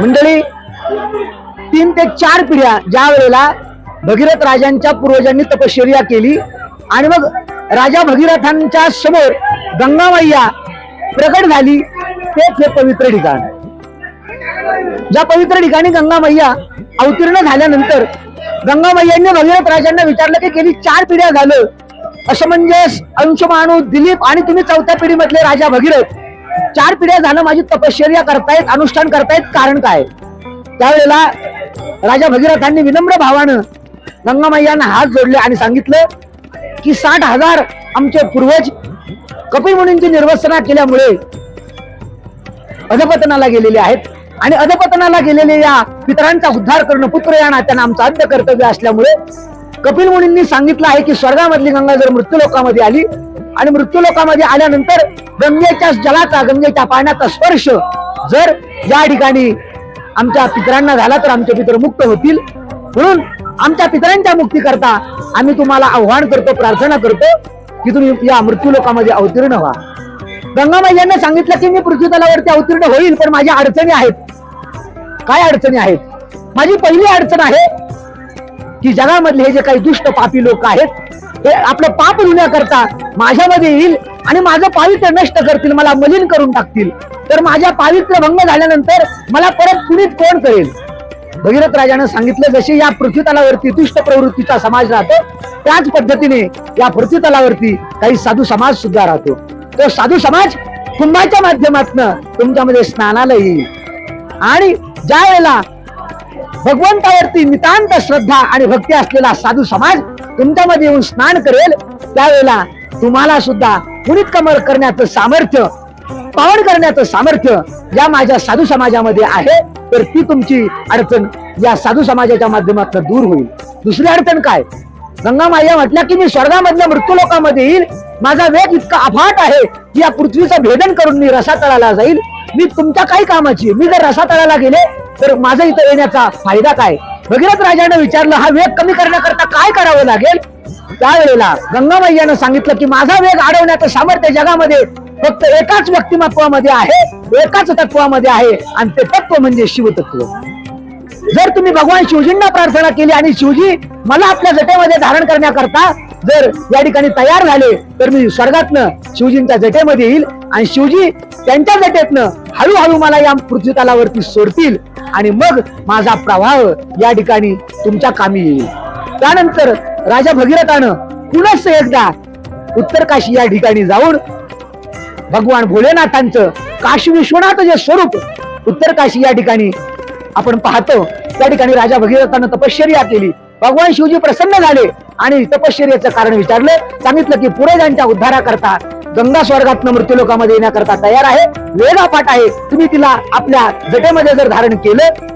मंडळी तीन ते चार पिढ्या ज्या वेळेला भगीरथ राजांच्या पूर्वजांनी तपश्चर्या केली आणि मग राजा भगीरथांच्या समोर गंगामय्या प्रकट झाली तेच हे पवित्र ठिकाण. ज्या पवित्र ठिकाणी गंगामय्या अवतीर्ण झाल्यानंतर गंगामय्यांनी भगीरथ राजांना विचारलं की गेली चार पिढ्या झालं? असं म्हणजे अंशमानू दिलीप आणि तुम्ही चौथ्या पिढीमधले राजा भगीरथ चार पिढ्या झालं माझी तपश्चर्या करतायत अनुष्ठान करतायत कारण काय? त्यावेळेला राजा भगीरथांनी विनम्र भावानं गंगामय्यांना हात जोडले आणि सांगितलं की साठ हजार आमचे पूर्वज कपिल मुनींची निर्वसना केल्यामुळे अधपतनाला गेलेले आहेत. आणि अधपतनाला गेलेले या पितरांचा उद्धार करणं पुत्र या नात्यानं आमचं अंत्य कर्तव्य असल्यामुळे कपिल मुनींनी सांगितलं आहे की स्वर्गामधली गंगा जर मृत्यूलोकामध्ये आली आणि मृत्यूलोकामध्ये आल्यानंतर गंगेच्या जलाचा गंगेच्या पाण्याचा स्पर्श जर या ठिकाणी आमच्या पितरांना झाला तर आमचे पितर मुक्त होतील. म्हणून आमच्या पितरांच्या मुक्ती करता आम्ही तुम्हाला आव्हान करतो प्रार्थना करतो की तुम्ही या मृत्यूलोकामध्ये अवतीर्ण व्हा. गंगामाईयांना सांगितलं की मी पृथ्वी तलावरती अवतीर्ण होईल पण माझ्या अडचणी आहेत. काय अडचणी आहेत? माझी पहिली अडचण आहे की जगामधले हे जे काही दुष्ट पापी लोक आहेत हे आपलं पाप धुण्याकरता माझ्यामध्ये येईल आणि माझं पावित्र्य नष्ट करतील मला मलिन करून टाकतील. तर माझ्या पावित्र्य भंग झाल्यानंतर मला परत पुनीत कोण करेल? भगीरथ राजानं सांगितलं जसे या पृथ्वीतलावरती दुष्ट प्रवृत्तीचा समाज राहतो त्याच पद्धतीने या पृथ्वीतलावरती काही साधू समाज सुद्धा राहतो. तो साधू समाज कुंभाच्या माध्यमातून तुमच्यामध्ये स्नानाला येईल. आणि ज्या वेळेला भगवंतावरती नितांत श्रद्धा आणि भक्ती असलेला साधू समाज तुमच्यामध्ये येऊन स्नान करेल त्यावेळेला तुम्हाला सुद्धा पुनित कमर करण्याचं सामर्थ्य पावन करण्याचं सामर्थ्य या माझ्या साधू समाजामध्ये आहे. तर ती तुमची अडचण या साधू समाजाच्या माध्यमातून दूर होईल. दुसरी अडचण काय? गंगामाया म्हटल्या की मी स्वर्गामधल्या मृत्यूलोकामध्ये येईल. माझा वेग इतका अफाट आहे की या पृथ्वीचं भेदन करून मी रसातळाला जाईल. मी तुमच्या काही कामाची मी जर रसातळाला गेले तर माझा इथं येण्याचा फायदा काय? भगीरथ राजाने विचारलं हा वेग कमी करण्याकरता काय करावं लागेल? त्यावेळेला गंगामय्यानं सांगितलं की माझा वेग अडवण्याचं सामर्थ्य जगामध्ये फक्त एकाच व्यक्तिमत्वामध्ये आहे एकाच तत्वामध्ये आहे आणि ते तत्व म्हणजे शिवतत्व. जर तुम्ही भगवान शिवजींना प्रार्थना केली आणि शिवजी मला आपल्या जटेमध्ये धारण करण्याकरता जर या ठिकाणी तयार झाले तर मी स्वर्गातनं शिवजींच्या जटेमध्ये येईल आणि शिवजी त्यांच्या जटेतनं हळूहळू मला या पृथ्वी तलावरती सोडतील. आणि मग माझा प्रवाह या ठिकाणी तुमच्या कामी येईल. त्यानंतर राजा भगीरथानं पुनश्च एकदा उत्तरकाशी या ठिकाणी जाऊन भगवान भोलेनाथांचं काशी विश्वनाथ जे स्वरूप उत्तरकाशी या ठिकाणी आपण पाहतो त्या ठिकाणी राजा भगीरथानं तपश्चर्या केली. भगवान शिवजी प्रसन्न झाले आणि तपश्चर्याचं कारण विचारलं. सांगितलं की पूर्वजांच्या उद्धाराकरता गंगा स्वर्गातनं मृत्यूलोकामध्ये येण्याकरता तयार आहे. वेदापाठ आहे. तुम्ही तिला आपल्या जटेमध्ये जर धारण केलं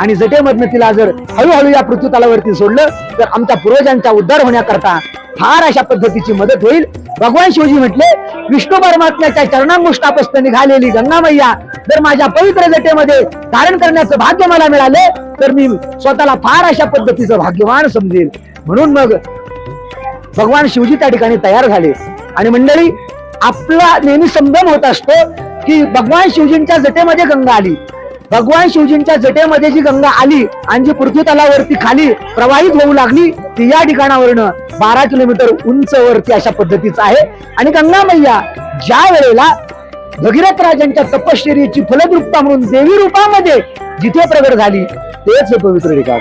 आणि जटेमधनं तिला जर हळूहळू या पृथ्वीतलावरती सोडलं तर आमच्या पूर्वजांचा उद्धार होण्याकरता फार अशा पद्धतीची मदत होईल. भगवान शिवजी म्हटले विष्णू परमात्म्याच्या चरणांमुष्टापस्त निघालेली गंगामय्या जर माझ्या पवित्र जटेमध्ये धारण करण्याचं भाग्य मला मिळालं तर मी स्वतःला फार अशा पद्धतीचं भाग्यवान समजेल. म्हणून मग भगवान शिवजी त्या ठिकाणी तयार झाले. आणि मंडळी आपला नेहमी संभ्रम होत असतो की भगवान शिवजींच्या जटेमध्ये गंगा आली. भगवान शिवजींच्या जटेमध्ये जी गंगा आली आणि जी पृथ्वी तलावरती खाली प्रवाहित होऊ लागली ती या ठिकाणावरनं बारा किलोमीटर उंच वरती अशा पद्धतीचं आहे. आणि गंगा मैया ज्या वेळेला भगीरथ राजांच्या तपश्चर्याची फलद्रुपता म्हणून देवी रूपामध्ये जिथे प्रगट झाली तेच हे पवित्र ठिकाण.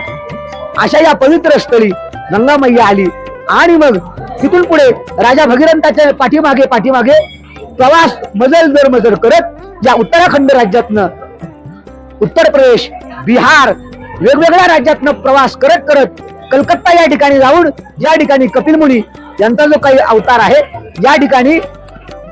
अशा या पवित्र स्थळी गंगा मैया आली आणि मग तिथून पुढे राजा भगीरथाच्या पाठीमागे पाठीमागे प्रवास मजल दर मजल करत ज्या उत्तराखंड राज्यातनं उत्तर प्रदेश बिहार वेगवेगळ्या राज्यातनं प्रवास करत करत कलकत्ता या ठिकाणी जाऊन ज्या ठिकाणी कपिल मुनी यांचा जो काही अवतार आहे या ठिकाणी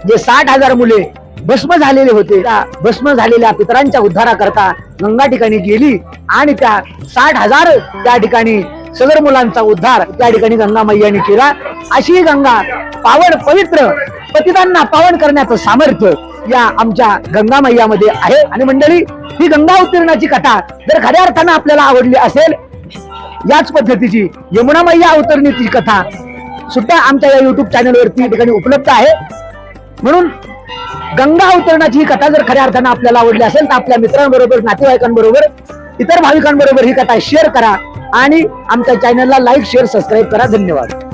जे साठ हजार मुले भस्म झालेले होते. त्या भस्म झालेल्या पितरांच्या उद्धाराकरता गंगा ठिकाणी गेली आणि त्या साठ हजार त्या ठिकाणी सदर मुलांचा उद्धार त्या ठिकाणी गंगा मैयाने केला. अशी गंगा पावन पवित्र पतितांना पावन करण्याचं सामर्थ्य या आमच्या गंगा मैयामध्ये आहे. आणि मंडळी ही गंगा उत्तीर्णाची कथा जर खऱ्या अर्थानं आपल्याला आवडली असेल याच पद्धतीची यमुना मैया अवतरणीची कथा सुद्धा आमच्या या युट्यूब चॅनलवरती ठिकाणी उपलब्ध आहे. म्हणून गंगा अवतरणाची ही कथा जर खऱ्या अर्थानं आपल्याला आवडली असेल तर आपल्या मित्रांबरोबर नातेवाईकांबरोबर इतर भाविकांबरोबर ही कथा शेअर करा. आणि आमच्या चॅनलला लाईक शेअर सबस्क्राईब करा. धन्यवाद.